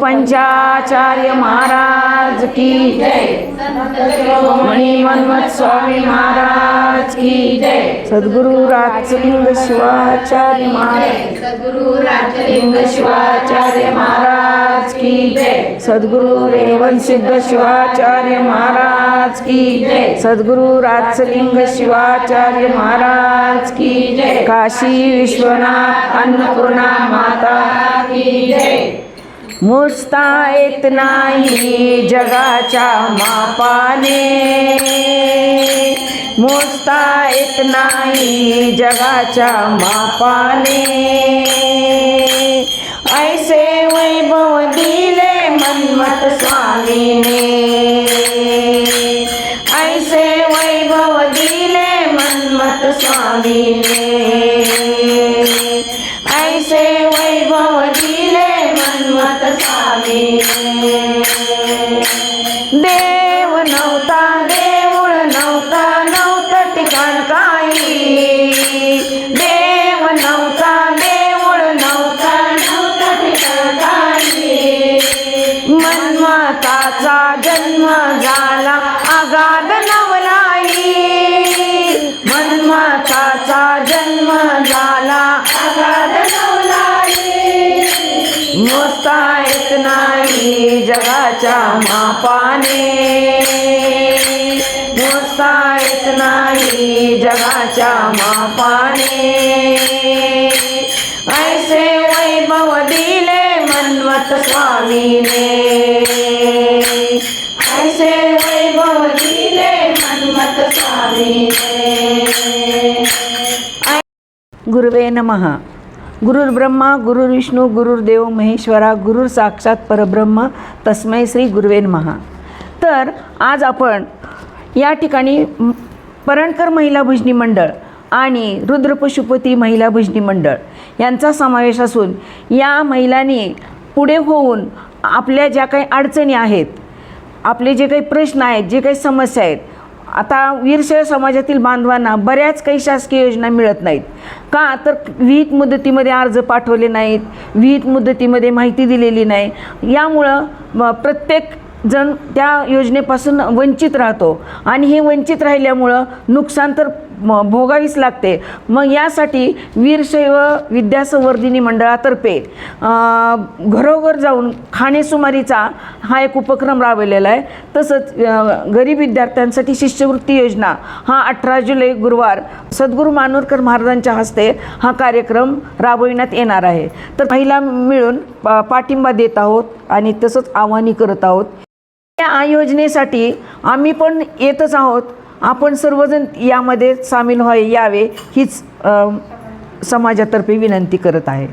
पंचाचार्य महाराज की जय। मणी मनमत स्वामी महाराज की जय। सद्गुरु राजलिंग शिवाचार्य महाराज। सद्गुरु राजलिंग शिवाचार्य महाराज की जय। सद्गुरु रेवन सिद्ध शिवाचार्य महाराज की जय। सद्गुरु राजलिंग शिवाचार्य महाराज की जय। काशी विश्वनाथ अन्नपूर्णा माता की जय। मोजता येत नाही जगाच्या मापाने। मोजता येत नाही जगाच्या मापाने। ऐसे वैभव दिले मन्मथ स्वामीने। ऐसे वैभव दिले मन्मथ स्वामीने। ऐसे वैभव हनुमत स्वामी देव नव्हता देऊळ नव्हता नव्हतं ठिकाण काही. देव नव्हता देऊळ नव्हता नव्हतं ठिकाण काही. मनमताचा जन्म झाला अगाध नवलाई मनमताचा जन्म मोजता येत नाही जगाच्या मापाने. मोजता येत नाही जगाच्या मापाने. ऐसे वैभव दिले मन्मथ स्वामीने. ऐसे वैभव दिले मन्मथ स्वामीने. गुरुवे नमः. गुरुर्ब्रह्मा गुरुर्विष्णू गुरुर्देव महेश्वरा गुरुर साक्षात परब्रह्म तस्मै श्री गुरुवेन महा तर आज आपण या ठिकाणी परणकर महिला भजनी मंडळ आणि रुद्र पशुपती महिला भजनी मंडळ यांचा समावेश असून या महिलांनी पुढे होऊन आपल्या ज्या काही अडचणी आहेत आपले जे काही प्रश्न आहेत जे काही समस्या आहेत आता वीरशैव समाजातील बांधवांना बऱ्याच काही शासकीय योजना मिळत नाहीत. का? तर विहित मुदतीमध्ये अर्ज पाठवले नाहीत विहित मुदतीमध्ये माहिती दिलेली नाही. यामुळं प्रत्येक जण त्या योजनेपासून वंचित राहतो. आणि हे वंचित राहिल्यामुळं नुकसान तर म- भोगावीच लागते. मग यासाठी वीरशैव विद्यासंवर्धिनी मंडळातर्फे घरोघर जाऊन खाणेसुमारीचा हा एक उपक्रम राबवलेला आहे. तसंच गरीब विद्यार्थ्यांसाठी शिष्यवृत्ती योजना हा अठरा जुलै गुरुवार सद्गुरू मानोरकर महाराजांच्या हस्ते हा कार्यक्रम राबविण्यात येणार आहे. तर महिला मिळून पा पाठिंबा देत आहोत आणि तसंच आव्हानी करत आहोत. या योजनेसाठी आम्ही पण येतच आहोत. आपण सर्वजण यामध्ये सामील व्हावे यावे हीच समाजातर्फे विनंती करत आहे.